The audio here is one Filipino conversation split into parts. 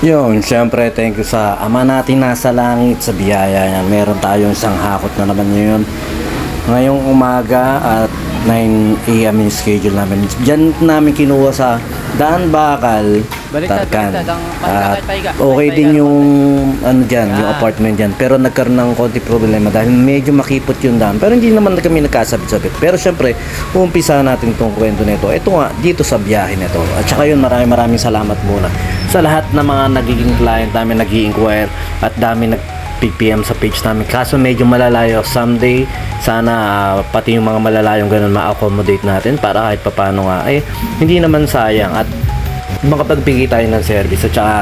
Yun, syempre thank you sa ama natin nasa langit sa biyaya niya. Meron tayong isang hakot na naman ngayon. Ngayong umaga at 9 a.m. yung schedule namin. Diyan namin kinuha sa Daan Bakal, Baliktad, Tarkan. paiga. okay din yung ano dyan, yung Ah. apartment dyan. Pero nagkaroon ng konti problema dahil medyo makipot yung daan. Pero hindi naman kami nagkasabit-sabit. Pero syempre, umpisa natin tong kwento nito. Ito nga, dito sa biyahe nito. At saka yun, maraming maraming salamat muna sa lahat ng mga nagiging client namin nag inquire at dami nag PPM sa page namin. Kaso medyo malalayo. Someday, sana ah, pati yung mga malalayong ganun ma-accommodate natin para kahit papano nga, eh, hindi naman sayang. At makapagbigay tayo ng service. At saka,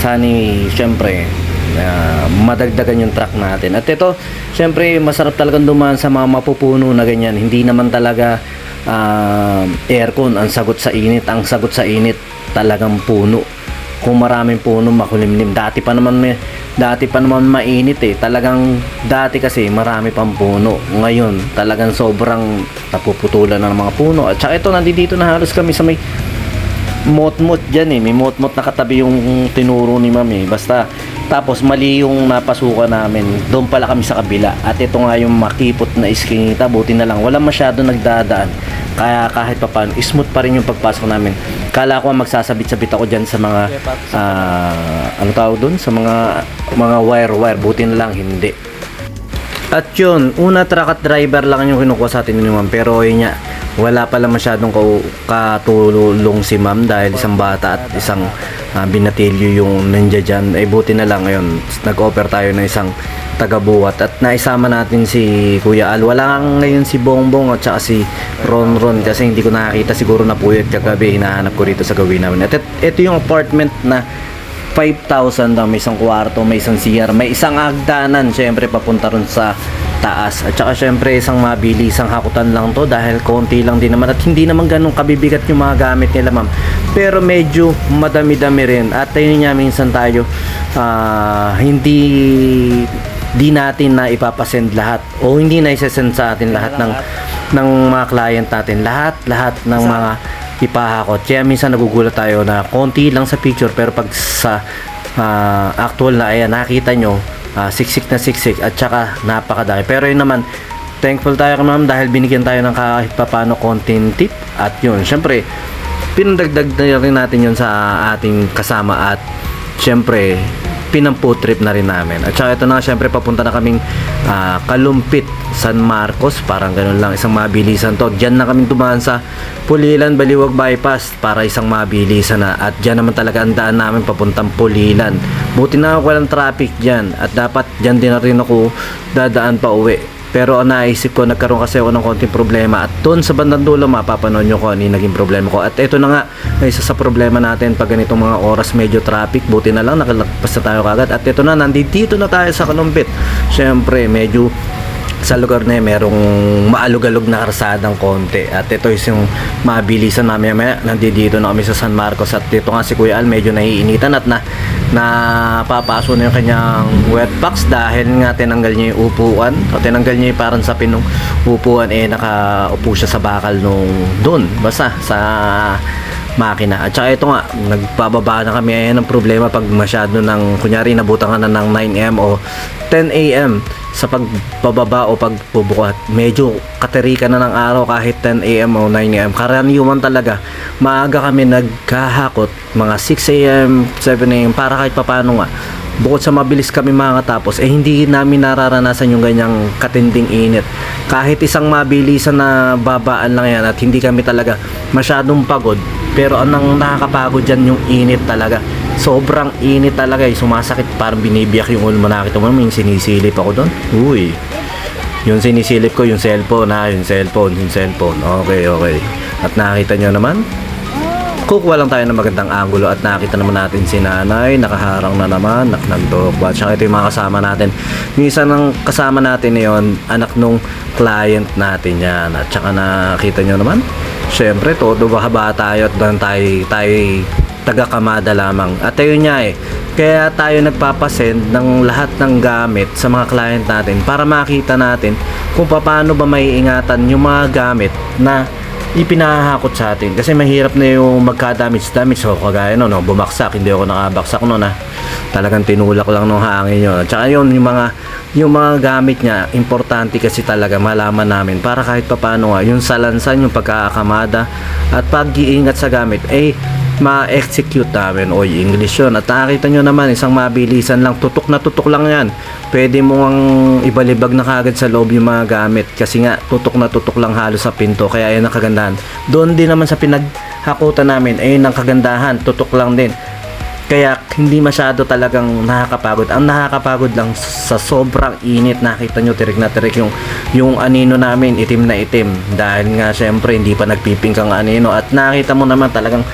sana, syempre, ah, madagdagan yung truck natin. At ito, syempre, masarap talagang dumaan sa mga mapupuno na ganyan. Hindi naman talaga ah, aircon ang sagot sa init. Ang sagot sa init, talagang puno kung maraming puno makulimlim. Dati pa naman may, dati pa naman mainit eh. Talagang dati kasi marami pang puno. Ngayon, talagang sobrang napuputulan na ng mga puno. At saka ito, nandito na halos kami sa may mot-mot dyan eh. May mot-mot na katabi yung tinuro ni ma'am eh. Basta, tapos mali yung napasukan namin. Doon pala kami sa kabila. At ito nga yung makipot na iskinita. Buti na lang. Wala masyado nagdadaan. Kaya kahit pa paano, smooth pa rin yung pagpasok namin. Kala ko magsasabit-sabit ako dyan sa mga, ah, ano tawag doon? Sa mga, mga wire-wire. Buti na lang, hindi. At yun, una truck at driver lang yung kinukuha sa atin ni ma'am. Pero yun nga, wala pala masyadong katulong si ma'am dahil isang bata at isang ah, binatilyo yung nandiya dyan. Eh buti na lang ngayon, nag-offer tayo ng isang tagabuhat at naisama natin si Kuya Al. Wala nga ngayon si Bongbong at saka si Ron Ron kasi hindi ko nakakita siguro na puyat kagabi. Hinahanap ko rito sa gawin namin. At ito yung apartment na 5,000 daw, may isang kwarto, may isang CR, may isang hagdanan, syempre papunta ron sa taas. At saka syempre isang mabili, isang hakutan lang to dahil konti lang din naman at hindi naman ganun kabibigat yung mga gamit nila ma'am. Pero medyo madami-dami rin at ayun nga minsan tayo ah, hindi di natin na ipapasend lahat o hindi na isesend sa atin lahat ng ng mga client natin lahat lahat ng mga ipahakot. Kaya minsan nagugulat tayo na konti lang sa picture pero pag sa ah, actual na ayan nakita nyo ah, siksik na siksik at saka napakadami. Pero yun naman thankful tayo ma'am dahil binigyan tayo ng kahit papano content tip at yun syempre pinadagdag na rin natin yun sa ating kasama at syempre pinampo trip na rin namin. At saka ito na syempre papunta na kaming ah, Kalumpit, San Marcos, parang ganun lang, isang mabilisan to. Diyan na kaming dumaan sa Pulilan, Baliwag Bypass para isang mabilisan na. At diyan naman talaga ang daan namin papuntang Pulilan. Buti na walang traffic diyan at dapat diyan din na rin ako dadaan pa uwi. Pero ang naisip ko, nagkaroon kasi ako ng konting problema at doon sa bandang dulo mapapanood nyo kung ano naging problema ko. At ito na nga, isa sa problema natin pag ganitong mga oras medyo traffic, buti na lang nakalagpas na tayo kagad. At ito na, nandito na tayo sa Kalumpit. Siyempre, medyo sa lugar na yun, merong maalog-alog na karsadang konti. At ito is yung mabilisan mamaya maya. Nandito na kami sa San Marcos. At dito nga si Kuya Al medyo naiinitan at na napapaso na yung kanyang wet packs dahil nga tinanggal niya yung upuan. O tinanggal niya yung parang sa pinong upuan eh nakaupo siya sa bakal nung doon. Basta sa makina. At saka ito nga, nagpababa na kami ayan ang problema pag masyado ng, kunyari nabutan ka na ng 9am o 10am sa pagbababa o pagbubukat. Medyo katerika na ng araw kahit 10am o 9am. Karaniwan talaga, maaga kami nagkahakot, mga 6am, 7am, para kahit papano nga, bukod sa mabilis kami makatapos, eh hindi namin nararanasan yung ganyang katinding init. Kahit isang mabilisan na babaan lang yan at hindi kami talaga masyadong pagod, pero anong nakakapagod dyan yung init talaga. Sobrang init talaga eh. Sumasakit parang binibiyak yung ulo mo. Nakita mo naman yung sinisilip ako doon. Uy. Yung sinisilip ko, yung cellphone ha. Yung cellphone, yung cellphone. Okay, okay. At nakita nyo naman, kukuha lang tayo ng magandang angulo at nakita naman natin si nanay, nakaharang na naman, naknandok. At saka ito yung mga kasama natin. Yung isa ng kasama natin na yun, anak nung client natin yan. At saka nakita nyo naman, syempre, todo bahaba tayo at doon tayo, tayo taga-kamada lamang. At ayun nga eh, kaya tayo nagpapasend ng lahat ng gamit sa mga client natin para makita natin kung paano ba may ingatan yung mga gamit na ipinahakot sa atin. Kasi mahirap na yung magka-damage damage so kagaya no, no bumaksak hindi ako nakabaksak no na talagang tinulak lang ng hangin yun. At saka yun yung mga yung mga gamit niya importante kasi talaga malaman namin para kahit papano nga yung salansan yung pagkakakamada at pag-iingat sa gamit eh ma-execute namin o English yun at nakakita nyo naman isang mabilisan lang tutok na tutok lang yan pwede mo ang ibalibag na kagad sa loob yung mga gamit kasi nga tutok na tutok lang halos sa pinto kaya yan ang kagandahan doon din naman sa pinaghakutan namin ayun ang kagandahan tutok lang din kaya hindi masyado talagang nakakapagod. Ang nakakapagod lang sa sobrang init. Nakita nyo tirik na tirik yung, yung anino namin, itim na itim. Dahil nga syempre hindi pa nagpipingkang anino. At nakita mo naman talagang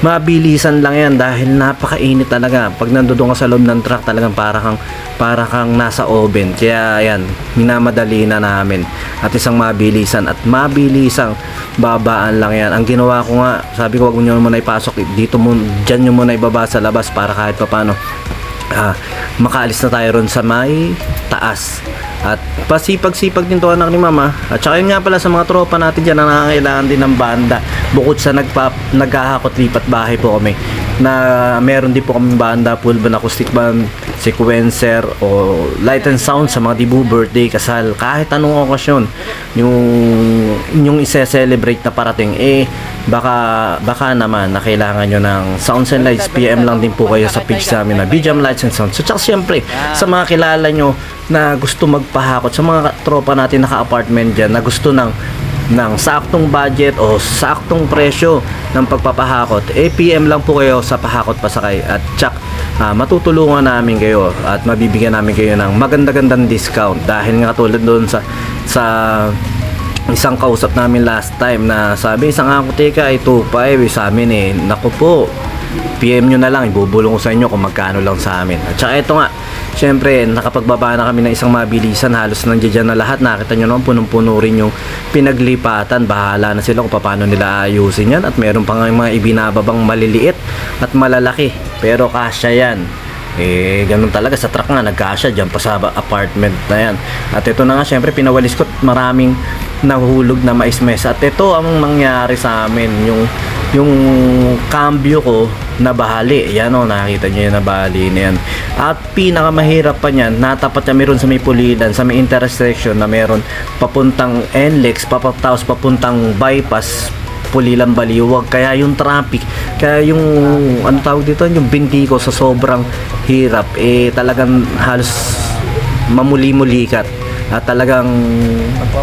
mabilisan lang yan dahil napakainit talaga. Pag nandoon ka sa loob ng truck talagang para kang para kang nasa oven. Kaya yan minamadali na namin. At isang mabilisan at mabilisang babaan lang yan. Ang ginawa ko nga sabi ko wag mo nyo muna ipasok. Dito mo dyan nyo muna ibaba sa labas para kahit papano ah, makaalis na tayo ron sa may taas. At pasipag-sipag din to anak ni mama. At saka yun nga pala sa mga tropa natin dyan na nangangailangan din ng banda bukod sa nagpa, naghahakot lipat bahay po kami. Na meron din po kami banda full band acoustic band sequencer o light and sound sa mga dibu birthday kasal. Kahit anong okasyon yung yung ise-celebrate na parating eh baka baka naman na kailangan nyo ng sounds and lights. PM lang din po kayo sa page namin na BGM Lights and Sounds. So tsaka syempre sa mga kilala nyo na gusto magpahakot sa mga tropa natin naka-apartment dyan na gusto ng ng saktong budget o saktong presyo ng pagpapahakot, eh PM lang po kayo sa pahakot pasakay at tsak ah, matutulungan namin kayo at mabibigyan namin kayo ng maganda-gandang discount. Dahil nga tulad doon sa sa isang kausap namin last time na sabi isang ako teka ay 2.5 sa amin eh naku po PM nyo na lang ibubulong ko sa inyo kung magkano lang sa amin at saka ito nga syempre nakapagbaba na kami ng isang mabilisan. Halos nandiyan na lahat. Nakita nyo naman punong-puno rin yung pinaglipatan. Bahala na sila kung paano nila ayusin yan. At meron pa nga mga ibinababang maliliit at malalaki. Pero kasya yan. Eh ganun talaga. Sa truck nga nagkasya. Dyan pa sa apartment na yan. At ito na nga syempre pinawalis ko maraming nahulog na mais-mes at ito ang nangyari sa amin yung yung cambio ko nabahali yan o nakikita nyo yung nabahali na yan. At pinakamahirap pa niyan natapat niya meron sa may pulidan sa may intersection na meron papuntang NLEX papatapos papuntang bypass pulilan baliwag. Kaya yung traffic kaya yung ano tawag dito? Yung binti ko sa sobrang hirap eh talagang halos mamuli-mulikat at talagang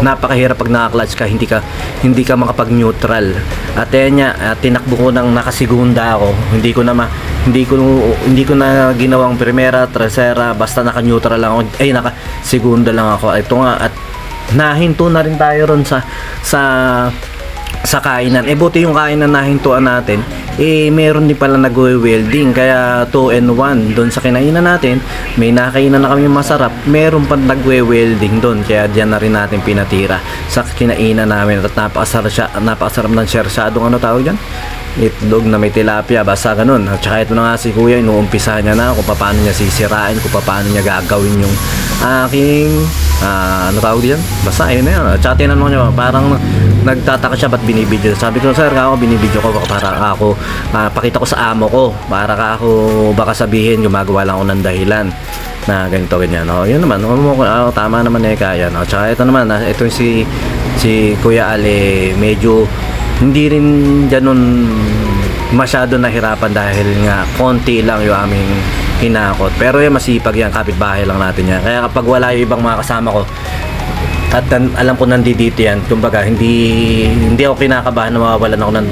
napakahirap pag naka-clutch ka hindi ka hindi ka makapag-neutral. At yan niya at tinakbo ko nang nakasigunda ako. Hindi ko na ma, hindi ko hindi ko na ginawang primera tercera basta naka-neutral lang ako. Ay naka-segunda lang ako. Ito nga at nahinto na rin tayo ron sa sa sa kainan. Eh buti yung kainan na hintuan natin, eh meron din pala nagwe-welding kaya 2 and 1 doon sa kinainan natin. May nakainan na kami masarap, meron pa nagwe-welding doon kaya diyan na rin natin pinatira sa kinainan namin at napakasarap siya, napakasarap ng shersyadong ano tawag diyan? itlog na may tilapia basta ganun at saka ito na nga si kuya inuumpisa niya na kung paano niya sisirain kung paano niya gagawin yung aking ah, ano tawag diyan basta ayun na yun at saka niya parang nagtataka siya ba't binibidyo sabi ko sir ako binibidyo ko para ako pakita ko sa amo ko para ka ako baka sabihin gumagawa lang ako ng dahilan na ganito ganyan oh yun naman oh, tama naman eh kaya no tsaka ito naman ah, ito si si Kuya Ale medyo hindi rin ganun masyado nahirapan dahil nga konti lang yung aming hinakot. Pero yung masipag yan, kapitbahay lang natin yan. Kaya kapag wala yung ibang mga kasama ko, at alam ko nandito yan, kumbaga hindi hindi ako kinakabahan na mawawalan ako ng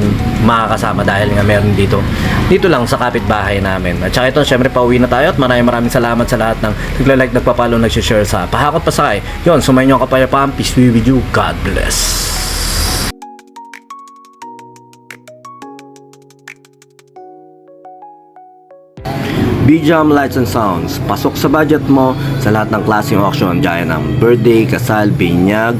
mga kasama dahil nga meron dito. Dito lang sa kapitbahay namin. At saka ito, syempre pauwi na tayo at maraming maraming salamat sa lahat ng nagla-like, nagpa-follow, nag-share sa Pahakot Pasakay. Yun, sumayin nyo ang kapayapaan. Peace be with you. God bless. BJAM Lights and Sounds. Pasok sa budget mo sa lahat ng klaseng auction. Gaya ng birthday, kasal, binyag,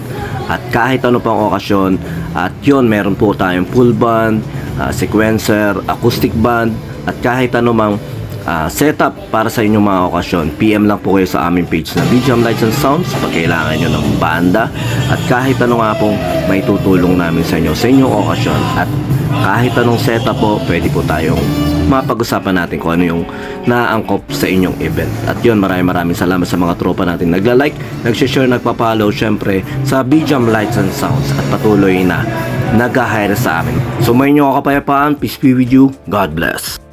at kahit ano pang okasyon. At yun, meron po tayong full band, ah, sequencer, acoustic band, at kahit ano mang ah, setup para sa inyong mga okasyon, PM lang po kayo sa aming page na BGM Lights and Sounds pag kailangan nyo ng banda at kahit ano nga pong may tutulong namin sa inyo sa inyong okasyon at kahit anong setup po, pwede po tayong mapag-usapan natin kung ano yung naangkop sa inyong event. At yun, maraming maraming salamat sa mga tropa natin nagla-like, nag-share, nagpa-follow, syempre sa BGM Lights and Sounds at patuloy na nag-hire sa amin. So may nyo kapayapaan, peace be with you, God bless.